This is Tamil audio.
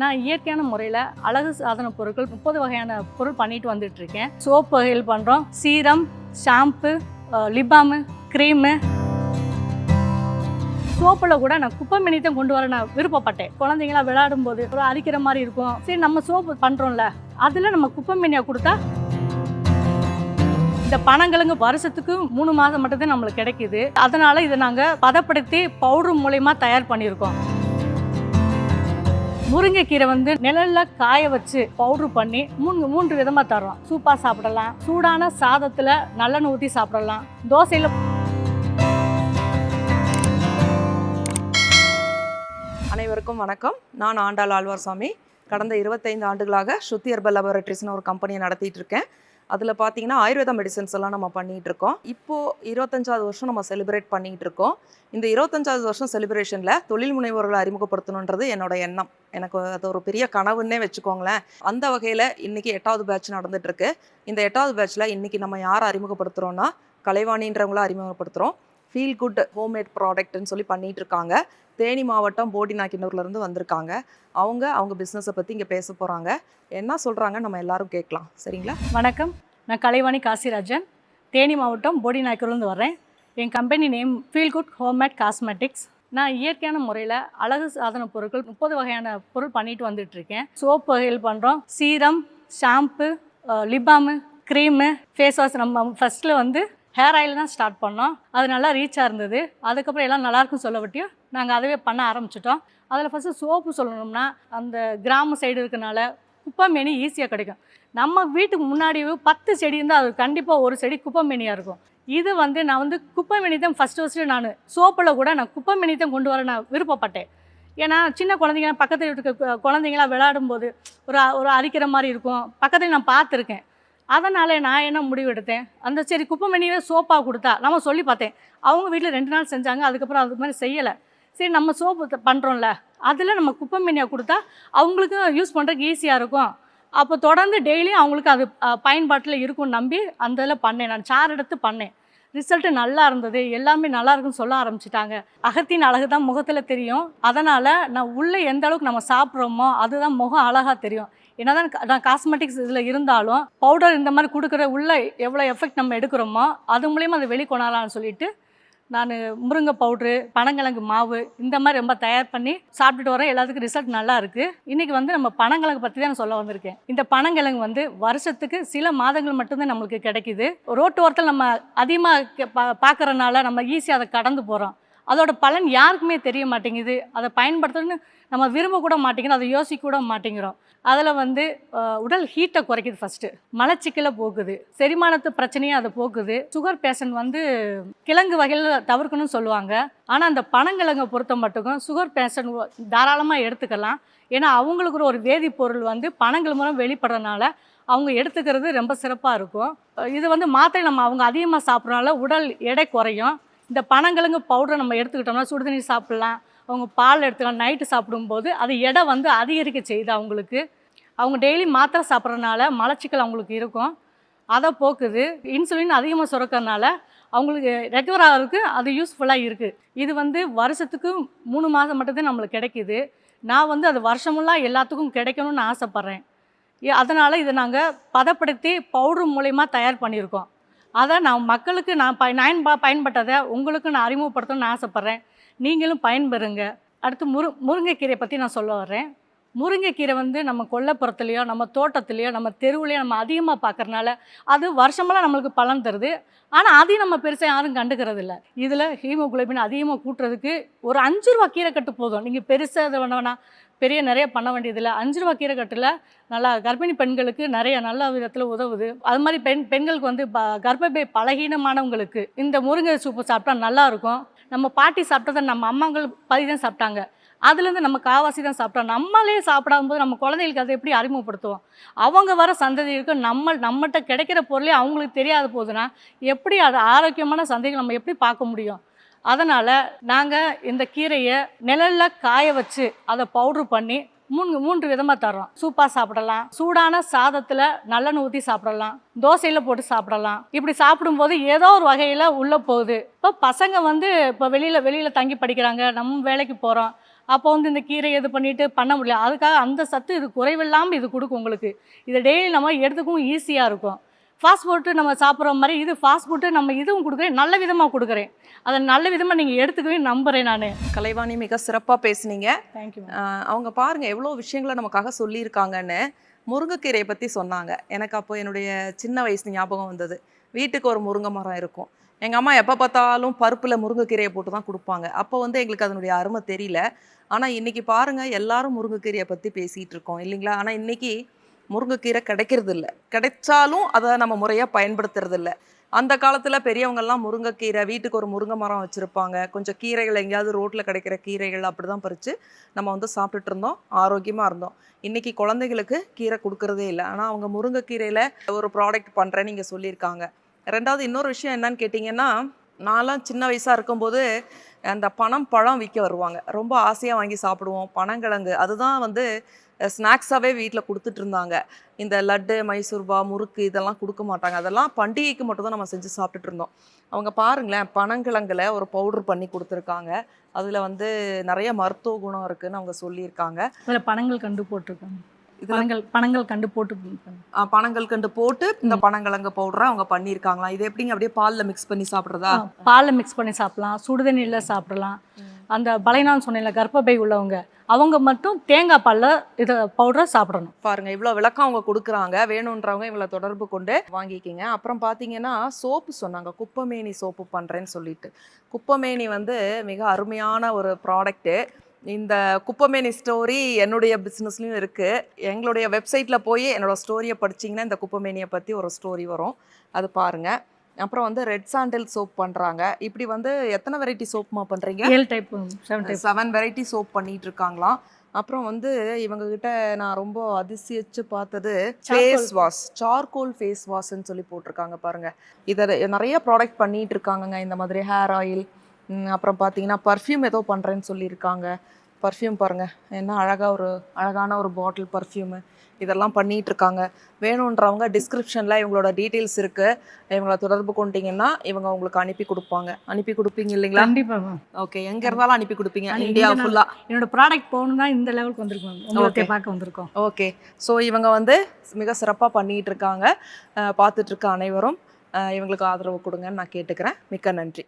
நான் இயற்கையான முறையில் அழகு சாதன பொருட்கள் முப்பது வகையான பொருள் பண்ணிட்டு வந்துட்டுருக்கேன். சோப்பு வகைகள் பண்ணுறோம் serum shampoo lip balm cream. சோப்பில் கூட நான் குப்பை மணி தான் கொண்டு வர நான் விருப்பப்பட்டேன். குழந்தைங்களாம் விளையாடும் போது ஒரு அரிக்கிற மாதிரி இருக்கும். சரி நம்ம சோப்பு பண்ணுறோம்ல அதில் நம்ம குப்பை மினியாக கொடுத்தா? இந்த பணங்களுங்க வருஷத்துக்கு மூணு மாதம் மட்டும்தான் நம்மளுக்கு கிடைக்குது. அதனால் இதை நாங்கள் பதப்படுத்தி பவுடர் மூலயமா தயார் பண்ணியிருக்கோம். முருங்கைக்கீரை வந்து நிழல்ல காய வச்சு பவுடர் பண்ணி மூணு மூன்று விதமாக தரோம் சூப்பாக சாப்பிடலாம். சூடான சாதத்தில் நல்லெண்ணெய் ஊற்றி சாப்பிடலாம். தோசையில் அனைவருக்கும் வணக்கம். நான் ஆண்டாள் ஆழ்வார் சாமி கடந்த இருபத்தைந்து ஆண்டுகளாக ஸ்ருதி ஹெர்பல் லெபரட்டரிஸ்னு ஒரு கம்பெனியை நடத்திட்டு இருக்கேன். அதில் பார்த்தீங்கன்னா ஆயுர்வேத மெடிசன்ஸ் எல்லாம் நம்ம பண்ணிகிட்டு இருக்கோம் இப்போது இருபத்தஞ்சாவது வருஷம் நம்ம செலிப்ரேட் பண்ணிகிட்டு இருக்கோம் இந்த இருபத்தஞ்சாவது வருஷம் செலிப்ரேஷனில் தொழில் முனைவோர்களை அறிமுகப்படுத்தணுன்றது என்னோட எண்ணம். எனக்கு அது ஒரு பெரிய கனவுன்னே வச்சுக்கோங்களேன். அந்த வகையில் இன்றைக்கி எட்டாவது பேட்ச் நடந்துகிட்ருக்கு இந்த எட்டாவது பேட்ச்சில் இன்றைக்கி நம்ம யாரை அறிமுகப்படுத்துகிறோன்னா கலைவாணின்றவங்கள அறிமுகப்படுத்துகிறோம் ஃபீல் குட் ஹோம்மேட் ப்ராடக்ட்னு சொல்லி பண்ணிகிட்டு இருக்காங்க தேனி மாவட்டம் போடிநாக்கினூர்லேருந்து வந்திருக்காங்க. அவங்க அவங்க பிஸ்னஸை பற்றி இங்கே பேச போகிறாங்க என்ன சொல்கிறாங்க நம்ம எல்லாரும் கேட்கலாம். சரிங்களா? வணக்கம். நான் கலைவாணி காசிராஜன். தேனி மாவட்டம் போடிநாயக்கூர்லேருந்து வரேன் என் company name Feel Good homemade cosmetics நான் இயற்கையான முறையில் அழகு சாதன பொருட்கள் முப்பது வகையான பொருள் பண்ணிட்டு வந்துட்டு இருக்கேன். சோப்பு வகைகள் பண்ணுறோம் serum shampoo lip balm cream face wash நம்ம ஃபஸ்ட்டில் வந்து ஹேர் ஆயில் தான் ஸ்டார்ட் பண்ணோம். அது நல்லா ரீச்சாக இருந்தது. அதுக்கப்புறம் எல்லாம் நல்லாயிருக்கும் இருக்குன்னு சொல்லப்பட்டியும் நாங்கள் அதுவே பண்ண ஆரம்பிச்சிட்டோம். அதில் ஃபஸ்ட்டு சோப்பு சொல்லணும்னா அந்த கிராம சைடு இருக்கனால குப்பை மேனி ஈஸியாக கிடைக்கும். நம்ம வீட்டுக்கு முன்னாடி பத்து செடி இருந்தால் அது கண்டிப்பாக ஒரு செடி குப்பை மேனியாக இருக்கும். இது வந்து நான் வந்து குப்பைமேனி தான் ஃபஸ்ட்டு ஃபஸ்ட்டு நான். சோப்பில் கூட நான் குப்பைமேனி தான் கொண்டு வர நான் விருப்பப்பட்டேன். ஏன்னா சின்ன குழந்தைங்க பக்கத்து வீட்டுக்கு கு- குழந்தைங்களாம் விளையாடும்போது ஒரு ஒரு அரிக்கிற மாதிரி இருக்கும். பக்கத்தில் நான் பார்த்துருக்கேன். அதனால் நான் என்ன முடிவு எடுத்தேன்? அந்த சரி குப்பைமணியவே சோப்பாக கொடுத்தா நம்ம சொல்லி பார்த்தேன். அவங்க வீட்டில் ரெண்டு நாள் செஞ்சாங்க அதுக்கப்புறம் அது மாதிரி செய்யலை. சரி நம்ம சோப்பு பண்ணுறோம்ல அதில் நம்ம குப்பை மீனியாக கொடுத்தா அவங்களுக்கும் யூஸ் பண்ணுறதுக்கு ஈஸியாக இருக்கும். அப்போ தொடர்ந்து டெய்லியும் அவங்களுக்கு அது பயன்பாட்டில் இருக்கும்னு நம்பி அந்த இதில் பண்ணேன். நான் சார் எடுத்து பண்ணேன். ரிசல்ட்டு நல்லா இருந்தது. எல்லாமே நல்லா இருக்குன்னு சொல்ல ஆரம்பிச்சிட்டாங்க. அகத்தின் அழகு தான் முகத்தில் தெரியும். அதனால் நான் உள்ளே எந்த அளவுக்கு நம்ம சாப்பிட்றோமோ அதுதான் முகம் அழகாக தெரியும். என்ன தான் நான் காஸ்மெட்டிக்ஸ் இதில் இருந்தாலும் பவுடர் இந்த மாதிரி கொடுக்குற உள்ள எவ்வளோ எஃபெக்ட் நம்ம எடுக்கிறோமோ அது மூலியமாக அதை வெளிக்கொணரலாம்னு சொல்லிட்டு நான் முருங்கை பவுட்ரு பனங்கிழங்கு மாவு இந்த மாதிரி ரொம்ப தயார் பண்ணி சாப்பிட்டுட்டு வரேன் எல்லாத்துக்கும் ரிசல்ட் நல்லா இருக்குது இன்றைக்கி வந்து நம்ம பனங்கிழங்கு பற்றி தான் சொல்ல வந்திருக்கேன். இந்த பனங்கிழங்கு வந்து வருஷத்துக்கு சில மாதங்கள் மட்டும்தான் நம்மளுக்கு கிடைக்குது. ரோட்டு ஓரத்தில் நம்ம அதிகமாக பா பார்க்குறனால நம்ம ஈஸியாக அதை கடந்து போகிறோம் அதோட பலன் யாருக்குமே தெரிய மாட்டேங்குது. அதை பயன்படுத்தணும்னு நம்ம விரும்பக்கூட மாட்டேங்கிறோம் அதை யோசிக்க கூட மாட்டேங்கிறோம். அதில் வந்து உடல் ஹீட்டை குறைக்குது ஃபஸ்ட்டு மலச்சிக்கலை போக்குது செரிமானத்து பிரச்சனையும் அதை போக்குது சுகர் பேஷண்ட் வந்து கிழங்கு வகையில் தவிர்க்கணும்னு சொல்லுவாங்க. ஆனால் அந்த பனங்கிழங்கை பொறுத்த மட்டுக்கும் சுகர் பேஷண்ட் தாராளமாக எடுத்துக்கலாம். ஏன்னா அவங்களுக்கு ஒரு வேதிப்பொருள் வந்து பனங்கள் மூலம் வெளிப்படுறதுனால அவங்க எடுத்துக்கிறது ரொம்ப சிறப்பாக இருக்கும். இது வந்து மாத்திரை நம்ம அவங்க அதிகமாக சாப்பிட்றனால உடல் எடை குறையும். இந்த பனங்கிழங்கு பவுடரை நம்ம எடுத்துக்கிட்டோம்னா சுடுதண்ணி சாப்பிட்லாம். அவங்க பால் எடுத்துக்கலாம் நைட்டு சாப்பிடும்போது அது எடை வந்து அதிகரிக்க செய்யுது அவங்களுக்கு. அவங்க டெய்லி மாத்திரை சாப்பிட்றதுனால மலச்சிக்கல் அவங்களுக்கு இருக்கும். அதை போக்குது. இன்சுலின் அதிகமாக சுரக்கிறதுனால அவங்களுக்கு ரெக்கவர் ஆகிறதுக்கு அது யூஸ்ஃபுல்லாக இருக்குது இது வந்து வருஷத்துக்கு மூணு மாதம் மட்டும்தான் நம்மளுக்கு கிடைக்கிது. நான் வந்து அது வருஷமெல்லாம் எல்லாத்துக்கும் கிடைக்கணும்னு ஆசைப்பட்றேன். அதனால் இதை நாங்கள் பதப்படுத்தி பவுடர் மூலயமா தயார் பண்ணியிருக்கோம். அதை நான் மக்களுக்கு நான் ப நான் பயன்பட்டதை உங்களுக்கு நான் அறிமுகப்படுத்தணும்னு ஆசைப்பட்றேன். நீங்களும் பயன்பெறுங்க. அடுத்து முரு முருங்கைக்கீரையை பற்றி நான் சொல்ல வர்றேன். முருங்கைக்கீரை வந்து நம்ம கொல்லைப்புறத்துலையோ நம்ம தோட்டத்துலேயோ நம்ம தெருவுலையோ நம்ம அதிகமாக பார்க்கறனால அது வருஷமெல்லாம் நம்மளுக்கு பலன் தருது. ஆனால் அதையும் நம்ம பெருசாக யாரும் கண்டுக்கிறது இல்லை. இதில் ஹீமோகுளோபின் அதிகமாக கூட்டுறதுக்கு ஒரு அஞ்சு ரூபா கீரை கட்டு போதும். நீங்கள் பெருசாக இது பண்ண வேணாம் பெரிய நிறைய பண்ண வேண்டியதில்லை அஞ்சு ரூபா கீரை கட்டில் நல்லா கர்ப்பிணி பெண்களுக்கு நிறைய நல்ல விதத்தில் உதவுது. அது மாதிரி பெண் பெண்களுக்கு வந்து ப கர்ப்பப்பை பலகீனமானவங்களுக்கு இந்த முருங்கை சூப்பு சாப்பிட்டா நல்லாயிருக்கும் நம்ம பாட்டி சாப்பிட்டதை நம்ம அம்மாங்கள் பதிதான் சாப்பிட்டாங்க. அதுலேருந்து நம்ம காவாசி தான் சாப்பிட்டோம். நம்மளே சாப்பிடாம்போது நம்ம குழந்தைகளுக்கு அதை எப்படி அறிமுகப்படுத்துவோம்? அவங்க வர சந்ததிகளுக்கு நம்ம நம்மகிட்ட கிடைக்கிற பொருளே அவங்களுக்கு தெரியாத போதுன்னா எப்படி அது ஆரோக்கியமான சந்தைகள் நம்ம எப்படி பார்க்க முடியும்? அதனால் நாங்கள் இந்த கீரையை நிழலில் காய வச்சு அதை பவுட்ரு பண்ணி மூணு மூன்று விதமாக தர்றோம். சூப்பாக சாப்பிடலாம். சூடான சாதத்தில் நல்லெண்ணெய் ஊற்றி சாப்பிடலாம். தோசையில் போட்டு சாப்பிடலாம். இப்படி சாப்பிடும்போது ஏதோ ஒரு வகையில் உள்ளே போகுது. இப்போ பசங்க வந்து இப்போ வெளியில் வெளியில் தங்கி படிக்கிறாங்க. நம்ம வேலைக்கு போகிறோம் அப்போ வந்து இந்த கீரை இது பண்ணிட்டு பண்ண முடியல. அதுக்காக அந்த சத்து இது குறைவில்லாமல் இது கொடுக்கும் உங்களுக்கு. இதை டெய்லி நம்ம எடுத்துக்கவும் ஈஸியாக இருக்கும். ஃபாஸ்ட் ஃபுட்டு நம்ம சாப்பிட்ற மாதிரி இது ஃபாஸ்ட் ஃபுட்டு நம்ம இதுவும் கொடுக்குறேன். நல்ல விதமாக கொடுக்குறேன். அதை நல்ல விதமாக நீங்கள் எடுத்துக்கவே நம்புகிறேன் நான். கலைவாணி மிக சிறப்பாக பேசுனீங்க. தேங்க்யூ அவங்க பாருங்க எவ்வளோ விஷயங்களை நமக்காக சொல்லியிருக்காங்கன்னு. முருங்கைக்கீரையை பற்றி சொன்னாங்க. எனக்கு அப்போ என்னுடைய சின்ன வயசு ஞாபகம் வந்தது. வீட்டுக்கு ஒரு முருங்கை மரம் இருக்கும். எங்கள் அம்மா எப்போ பார்த்தாலும் பருப்பில் முருங்கைக்கீரையை போட்டு தான் கொடுப்பாங்க. அப்போ வந்து எங்களுக்கு அதனுடைய அருமை தெரியல. ஆனால் இன்னைக்கு பாருங்கள் எல்லாரும் முருங்கைக்கீரையை பற்றி பேசிகிட்டு இருக்கோம் இல்லைங்களா? ஆனால் இன்னைக்கு முருங்கைக்கீரை கிடைக்கிறது இல்லை கிடைச்சாலும் அதை நம்ம முறையாக பயன்படுத்துறது இல்லை அந்த காலத்தில் பெரியவங்கெல்லாம் முருங்கைக்கீரை வீட்டுக்கு ஒரு முருங்கை மரம் வச்சுருப்பாங்க. கொஞ்சம் கீரைகள் எங்கேயாவது ரோட்டில் கிடைக்கிற கீரைகள் அப்படி தான் பறித்து நம்ம வந்து சாப்பிட்டுட்டு இருந்தோம் ஆரோக்கியமாக இருந்தோம். இன்றைக்கி குழந்தைகளுக்கு கீரை கொடுக்கறதே இல்லை. ஆனால் அவங்க முருங்கைக்கீரையில் ஒரு ப்ராடக்ட் பண்ணுறேன்னு இங்கே சொல்லியிருக்காங்க. ரெண்டாவது இன்னொரு விஷயம் என்னன்னு கேட்டிங்கன்னா நான்லாம் சின்ன வயசாக இருக்கும்போது அந்த பனம் பழம் விற்க வருவாங்க. ரொம்ப ஆசையாக வாங்கி சாப்பிடுவோம். பனங்கிழங்கு அதுதான் வந்து ஸ்நாக்ஸாகவே வீட்டில் கொடுத்துட்டு இருந்தாங்க. இந்த லட்டு மைசூர்பா முறுக்கு இதெல்லாம் கொடுக்க மாட்டாங்க. அதெல்லாம் பண்டிகைக்கு மட்டும்தான் நம்ம செஞ்சு சாப்பிட்டுட்டு இருந்தோம். அவங்க பாருங்களேன் பனங்கிழங்குல ஒரு பவுடர் பண்ணி கொடுத்துருக்காங்க. அதில் வந்து நிறைய மருத்துவ குணம் இருக்குதுன்னு அவங்க சொல்லியிருக்காங்க. அதில் பனங்கள் கண்டு போட்டிருக்காங்க. இதில் பனங்கள் பனங்கள் கண்டு போட்டு ஆ, பனங்கல்கண்டு போட்டு இந்த பனங்கிழங்கு பவுடரை அவங்க பண்ணியிருக்காங்களாம். இது எப்படிங்க அப்படியே பாலில் மிக்ஸ் பண்ணி சாப்பிட்றதா? பால்ல மிக்ஸ் பண்ணி சாப்பிடலாம் சுடுதண்ணியில் சாப்பிடலாம். அந்த பலைனான்னு சொன்னேன்ல கர்ப்பப்பை உள்ளவங்க அவங்க மட்டும் தேங்காய் பாலில் இதை பவுடரை சாப்பிடணும். பாருங்க இவ்வளோ விளக்கம் அவங்க கொடுக்குறாங்க. வேணுன்றவங்க இவங்களை தொடர்பு கொண்டு வாங்கிக்கிங்க. அப்புறம் பார்த்தீங்கன்னா சோப்பு சொன்னாங்க குப்பமேனி சோப்பு பண்ணுறேன்னு சொல்லிட்டு. குப்பமேனி வந்து மிக அருமையான ஒரு ப்ராடக்ட்டு இந்த குப்பமேனி ஸ்டோரி என்னுடைய பிஸ்னஸ்லையும் இருக்குது எங்களுடைய வெப்சைட்டில் போய் என்னோட ஸ்டோரியை படிச்சீங்கன்னா இந்த குப்பமேனியை பற்றி ஒரு ஸ்டோரி வரும். அது பாருங்கள் அப்புறம் வந்து ரெட் சாண்டில் சோப் பண்ணுறாங்க இப்படி வந்து எத்தனை வெரைட்டி சோப்புமா பண்ணுறீங்க ஏழு டைப் செவன் வெரைட்டி சோப் பண்ணிட்டு இருக்காங்களாம். அப்புறம் வந்து இவங்க கிட்ட நான் ரொம்ப அதிசயிச்சு பார்த்தது ஃபேஸ் வாஷ் சார்கோல் ஃபேஸ் வாஷ்ன்னு சொல்லி போட்டிருக்காங்க பாருங்க. இதை நிறைய ப்ராடக்ட் பண்ணிட்டு இருக்காங்கங்க. இந்த மாதிரி ஹேர் ஆயில் அப்புறம் பார்த்தீங்கன்னா பர்ஃப்யூம் ஏதோ பண்ணுறேன்னு சொல்லியிருக்காங்க. பர்ஃப்யூம் பாருங்க என்ன அழகா ஒரு அழகான ஒரு பாட்டில் பர்ஃப்யூமு இதெல்லாம் பண்ணிட்டு இருக்காங்க வேணுன்றவங்க டிஸ்கிரிப்ஷனில் இவங்களோட டீட்டெயில்ஸ் இருக்கு. இவங்கள தொடர்பு கொண்டீங்கன்னா இவங்க உங்களுக்கு அனுப்பி கொடுப்பாங்க. அனுப்பி கொடுப்பீங்க இல்லைங்களா? கண்டிப்பா மேம் ஓகே எங்க இருந்தாலும் அனுப்பி கொடுப்பீங்க. இந்தியா இங்க நான் ஃபுல்லா என்னோட ப்ராடக்ட் போகணும்னா இந்த லெவலுக்கு வந்திருக்கோம் Okay. பார்க்க வந்திருக்கோம். ஓகே ஸோ இவங்க வந்து மிக சிறப்பாக பண்ணிட்டு இருக்காங்க அஹ் பார்த்துட்டு இருக்க அனைவரும் இவங்களுக்கு ஆதரவு கொடுங்கன்னு நான் கேட்டுக்கிறேன். மிக்க நன்றி.